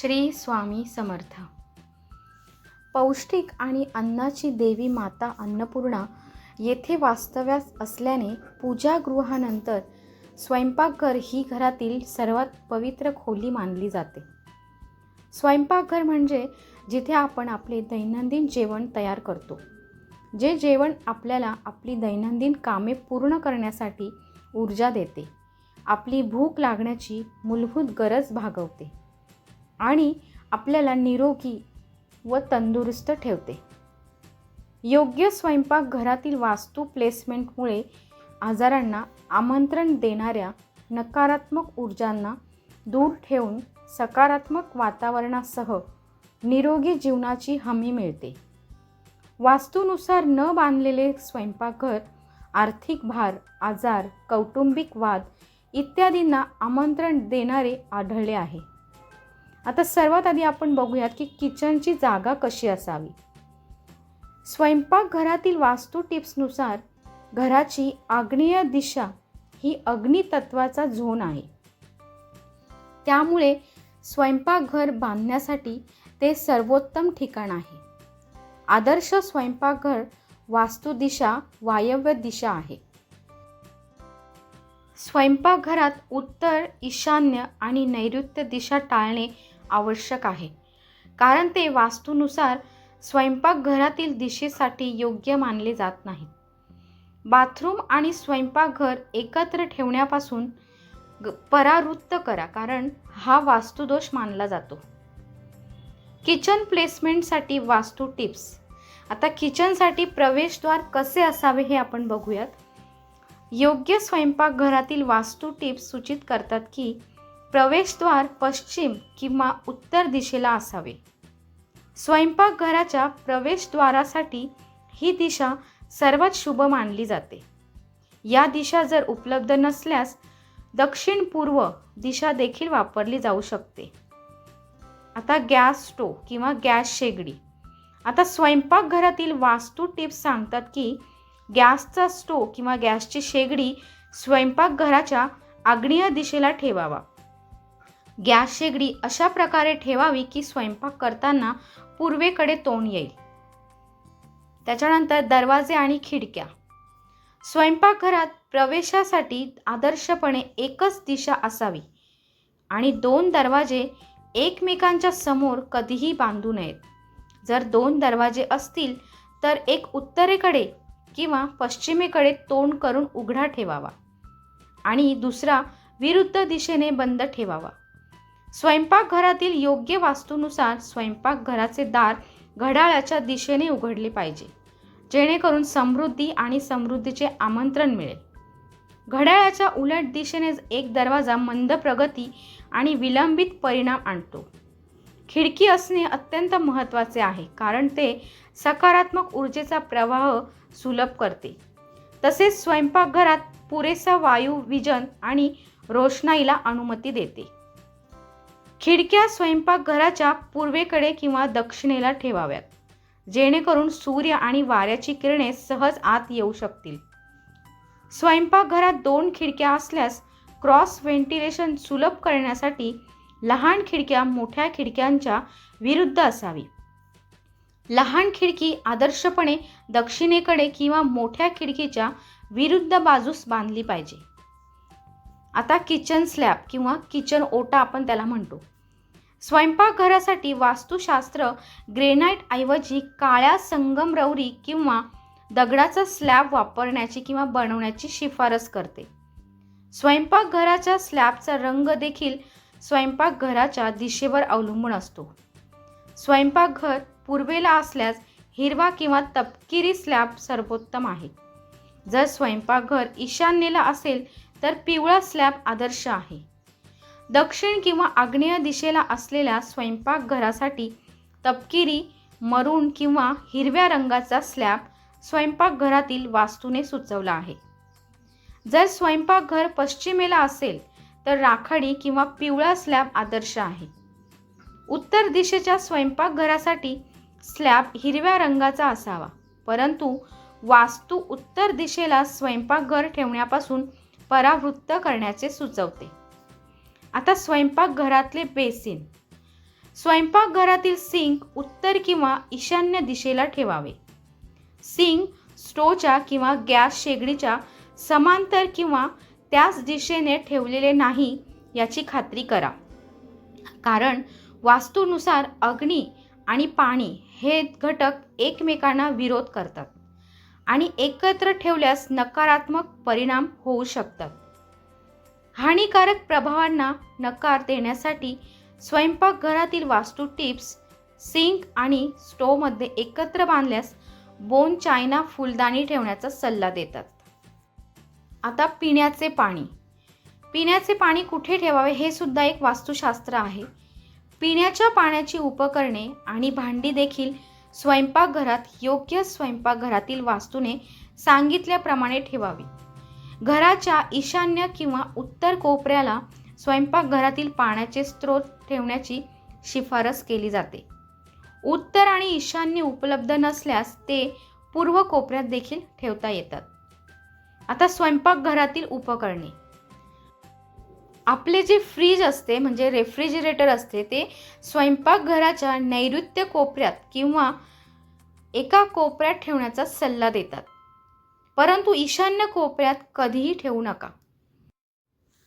श्री स्वामी समर्थ. पौष्टिक आणि अन्नाची देवी माता अन्नपूर्णा येथे वास्तव्यास असल्याने पूजागृहानंतर स्वयंपाकघर ही घरातील सर्वात पवित्र खोली मानली जाते. स्वयंपाकघर म्हणजे जिथे आपण आपले दैनंदिन जेवण तयार करतो. जे जेवण आपल्याला आपली दैनंदिन कामे पूर्ण करण्यासाठी ऊर्जा देते. आपली भूक लागण्याची मूलभूत गरज भागवते. आणि आपल्याला निरोगी व तंदुरुस्त ठेवते. योग्य स्वयंपाक घरातील वास्तू प्लेसमेंटमुळे आजारांना आमंत्रण देणाऱ्या नकारात्मक ऊर्जांना दूर ठेवून सकारात्मक वातावरणासह निरोगी जीवनाची हमी मिळते. वास्तूनुसार न बांधलेले स्वयंपाकघर आर्थिक भार आजार कौटुंबिक वाद इत्यादींना आमंत्रण देणारे आढळले आहे. आता सर्वात आधी आपण बघूयात की किचनची जागा कशी असावी. स्वयंपाकघरातील वास्तू टिप्सनुसार घराची आग्नेय दिशा ही अग्नितत्वाचा झोन आहे. त्यामुळे स्वयंपाकघर बांधण्यासाठी ते सर्वोत्तम ठिकाण आहे. आदर्श स्वयंपाकघर वास्तुदिशा वायव्य दिशा आहे. स्वयंपाकघरात उत्तर ईशान्य आणि नैऋत्य दिशा टाळणे आवश्यक आहे. कारण ते वास्तूनुसार स्वयंपाकघरातील दिशेसाठी योग्य मानले जात नाहीत. बाथरूम आणि स्वयंपाकघर एकत्र ठेवण्यापासून ग- परावृत्त करा कारण हा वास्तुदोष मानला जातो. किचन प्लेसमेंटसाठी वास्तू टिप्स. आता किचनसाठी प्रवेशद्वार कसे असावे हे आपण बघूयात. योग्य स्वयंपाकघरातील वास्तू टिप्स सूचित करतात की प्रवेशद्वार पश्चिम किंवा उत्तर दिशेला असावे. स्वयंपाकघराच्या प्रवेशद्वारासाठी ही दिशा सर्वात शुभ मानली जाते. या दिशा जर उपलब्ध नसल्यास दक्षिण पूर्व दिशा देखील वापरली जाऊ शकते. आता गॅस स्टोव किंवा गॅस शेगडी. आता स्वयंपाकघरातील वास्तू टिप्स सांगतात की गॅसचा स्टोव किंवा गॅसची शेगडी स्वयंपाकघराच्या आग्नेय दिशेला ठेवावा. गॅस शेगडी अशा प्रकारे ठेवावी की स्वयंपाक करताना पूर्वेकडे तोंड येईल. त्याच्यानंतर दरवाजे आणि खिडक्या. स्वयंपाकघरात प्रवेशासाठी आदर्शपणे एकच दिशा असावी आणि दोन दरवाजे एकमेकांच्या समोर कधीही बांधू नयेत. जर दोन दरवाजे असतील तर एक उत्तरेकडे किंवा पश्चिमेकडे तोंड करून उघडा ठेवावा आणि दुसरा विरुद्ध दिशेने बंद ठेवावा. स्वयंपाकघरातील योग्य वास्तूनुसार स्वयंपाकघराचे दार घड्याळाच्या दिशेने उघडले पाहिजे. जेणेकरून समृद्धी आणि समृद्धीचे आमंत्रण मिळेल. घड्याळाच्या उलट दिशेने एक दरवाजा मंद प्रगती आणि विलंबित परिणाम आणतो. खिडकी असणे अत्यंत महत्त्वाचे आहे कारण ते सकारात्मक ऊर्जेचा प्रवाह सुलभ करते. तसेच स्वयंपाकघरात पुरेसा वायू विजन आणि रोषणाईला अनुमती देते. खिडक्या स्वयंपाकघराच्या पूर्वेकडे किंवा दक्षिणेला ठेवाव्यात. जेणेकरून सूर्य आणि वाऱ्याची किरणे सहज आत येऊ शकतील. स्वयंपाकघरात दोन खिडक्या असल्यास क्रॉस व्हेंटिलेशन सुलभ करण्यासाठी लहान खिडक्या मोठ्या खिडक्यांच्या विरुद्ध असावी. लहान खिडकी आदर्शपणे दक्षिणेकडे किंवा मोठ्या खिडकीच्या विरुद्ध बाजूस बांधली पाहिजे. आता किचन स्लॅब किंवा किचन ओटा आपण त्याला म्हणतो. स्वयंपाकघरासाठी वास्तुशास्त्र ग्रेनाईट ऐवजी काळ्या संगमरवरी किंवा दगडाचा स्लॅब वापरण्याची किंवा बनवण्याची शिफारस करते. स्वयंपाकघराच्या स्लॅबचा रंग देखील स्वयंपाकघराच्या दिशेवर अवलंबून असतो. स्वयंपाकघर पूर्वेला असल्यास हिरवा किंवा तपकिरी स्लॅब सर्वोत्तम आहे. जर स्वयंपाकघर ईशान्येला असेल तर पिवळा स्लॅब आदर्श आहे. दक्षिण किंवा आग्नेय दिशेला असलेल्या स्वयंपाकघरासाठी तपकिरी मरून किंवा हिरव्या रंगाचा स्लॅब स्वयंपाकघरातील वास्तूने सुचवला आहे. जर स्वयंपाकघर पश्चिमेला असेल तर राखाडी किंवा पिवळा स्लॅब आदर्श आहे. उत्तर दिशेच्या स्वयंपाकघरासाठी स्लॅब हिरव्या रंगाचा असावा परंतु वास्तू उत्तर दिशेला स्वयंपाकघर ठेवण्यापासून परावृत्त करण्याचे सुचवते. आता स्वयंपाकघरातले बेसिन. स्वयंपाकघरातील सिंक उत्तर किंवा ईशान्य दिशेला ठेवावे. सिंक स्टोच्या किंवा गॅस शेगडीच्या समांतर किंवा त्याच दिशेने ठेवलेले नाही याची खात्री करा. कारण वास्तूनुसार अग्नी आणि पाणी हे घटक एकमेकांना विरोध करतात. आणि एकत्र ठेवल्यास नकारात्मक परिणाम होऊ शकतात. हानिकारक प्रभावांना नकार देण्यासाठी स्वयंपाकघरातील वास्तू टिप्स सिंक आणि स्टोवमध्ये एकत्र बांधल्यास बोन चायना फुलदाणी ठेवण्याचा सल्ला देतात. आता पिण्याचे पाणी. पिण्याचे पाणी कुठे ठेवावे हे सुद्धा एक वास्तुशास्त्र आहे. पिण्याच्या पाण्याची उपकरणे आणि भांडी देखील स्वयंपाकघरात योग्य स्वयंपाकघरातील वास्तूने सांगितल्याप्रमाणे ठेवावी. घराच्या ईशान्य किंवा उत्तर कोपऱ्याला स्वयंपाकघरातील पाण्याचे स्रोत ठेवण्याची शिफारस केली जाते. उत्तर आणि ईशान्य उपलब्ध नसल्यास ते पूर्व कोपऱ्यात देखील ठेवता येतात. आता स्वयंपाकघरातील उपकरणे. आपले जे फ्रीज असते म्हणजे रेफ्रिजरेटर असते ते स्वयंपाकघराच्या नैऋत्य कोपऱ्यात किंवा एका कोपऱ्यात ठेवण्याचा सल्ला देतात. परंतु ईशान्य कोपऱ्यात कधीही ठेवू नका.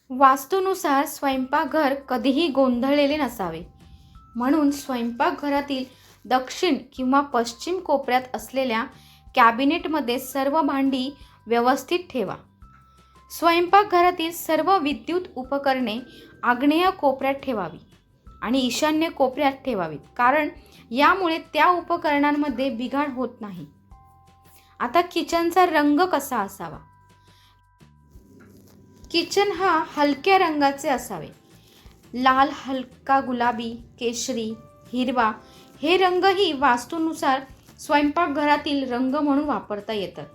वास्तूनुसार स्वयंपाकघर कधीही गोंधळलेले नसावे. म्हणून स्वयंपाकघरातील दक्षिण किंवा पश्चिम कोपऱ्यात असलेल्या कॅबिनेटमध्ये सर्व भांडी व्यवस्थित ठेवा. स्वयंपाकघरातील सर्व विद्युत उपकरणे आग्नेय कोपऱ्यात ठेवावी आणि ईशान्य कोपऱ्यात ठेवावीत. कारण यामुळे त्या उपकरणांमध्ये बिघाड होत नाही. आता किचनचा रंग कसा असावा? किचन हा हलक्या रंगाचे असावे. लाल हलका गुलाबी केशरी हिरवा हे रंगही वास्तूनुसार स्वयंपाकघरातील रंग म्हणून वापरता येतात.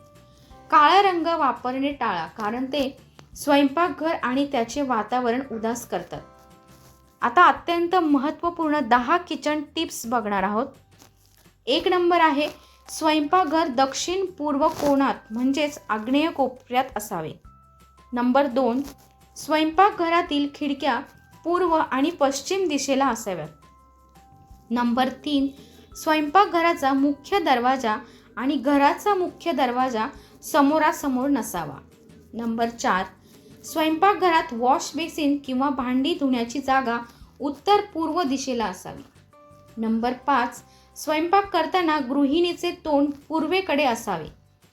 काळा रंग वापरणे टाळा कारण ते स्वयंपाकघर आणि त्याचे वातावरण उदास करतात. आता अत्यंत महत्त्वपूर्ण दहा किचन टिप्स बघणार आहोत. एक नंबर आहे स्वयंपाकघर दक्षिण पूर्व कोणात म्हणजेच आग्नेय कोपऱ्यात असावे. नंबर दोन स्वयंपाकघरातील खिडक्या पूर्व आणि पश्चिम दिशेला असाव्यात. नंबर तीन स्वयंपाकघराचा मुख्य दरवाजा आणि घराचा मुख्य दरवाजा समोरासमोर नसावा. नंबर चार स्वयंपाकघरात वॉश बेसिन किंवा भांडी धुण्याची जागा उत्तर पूर्व दिशेला असावी. नंबर पाच स्वयंपाक करताना गृहिणीचे तोंड पूर्वेकडे असावे.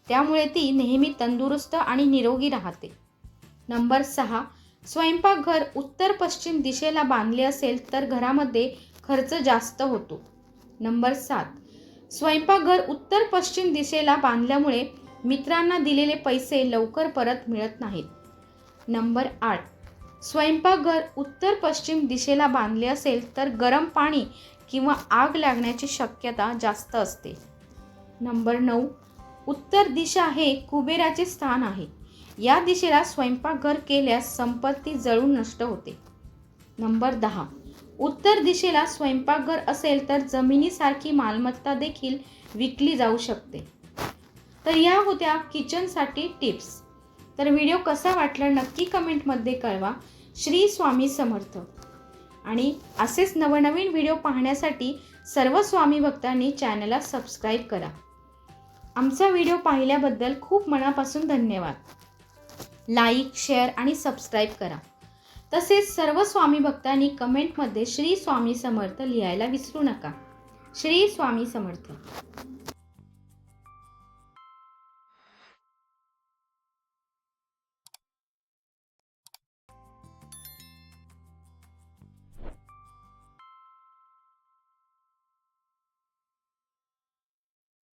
त्यामुळे ती नेहमी तंदुरुस्त आणि निरोगी राहते. नंबर सहा स्वयंपाकघर उत्तर पश्चिम दिशेला बांधले असेल तर घरामध्ये खर्च जास्त होतो. नंबर सात स्वयंपाकघर उत्तर पश्चिम दिशेला बांधल्यामुळे मित्रांना दिलेले पैसे लवकर परत मिळत नाहीत. नंबर आठ. स्वयंपाकघर उत्तर पश्चिम दिशेला बांधले असेल तर गरम पाणी किंवा आग लागण्याची शक्यता जास्त असते. नंबर नऊ. उत्तर दिशा हे कुबेराचे स्थान आहे. या दिशेला स्वयंपाकघर केल्यास संपत्ती जळून नष्ट होते. नंबर दहा. उत्तर दिशेला स्वयंपाकघर असेल तर जमिनीसारखी मालमत्ता देखील विकली जाऊ शकते. तर या होत्या किचनसाठी टिप्स. तर व्हिडिओ कसा वाटला नक्की कमेंटमध्ये कळवा. श्री स्वामी समर्थ. आणि असेच नवनवीन व्हिडिओ पाहण्यासाठी सर्व स्वामी भक्तांनी चॅनलला सबस्क्राईब करा. आमचा व्हिडिओ पाहिल्याबद्दल खूप मनापासून धन्यवाद. लाईक शेअर आणि सबस्क्राईब करा. तसेच सर्व स्वामी भक्तांनी कमेंटमध्ये श्री स्वामी समर्थ लिहायला विसरू नका. श्री स्वामी समर्थ.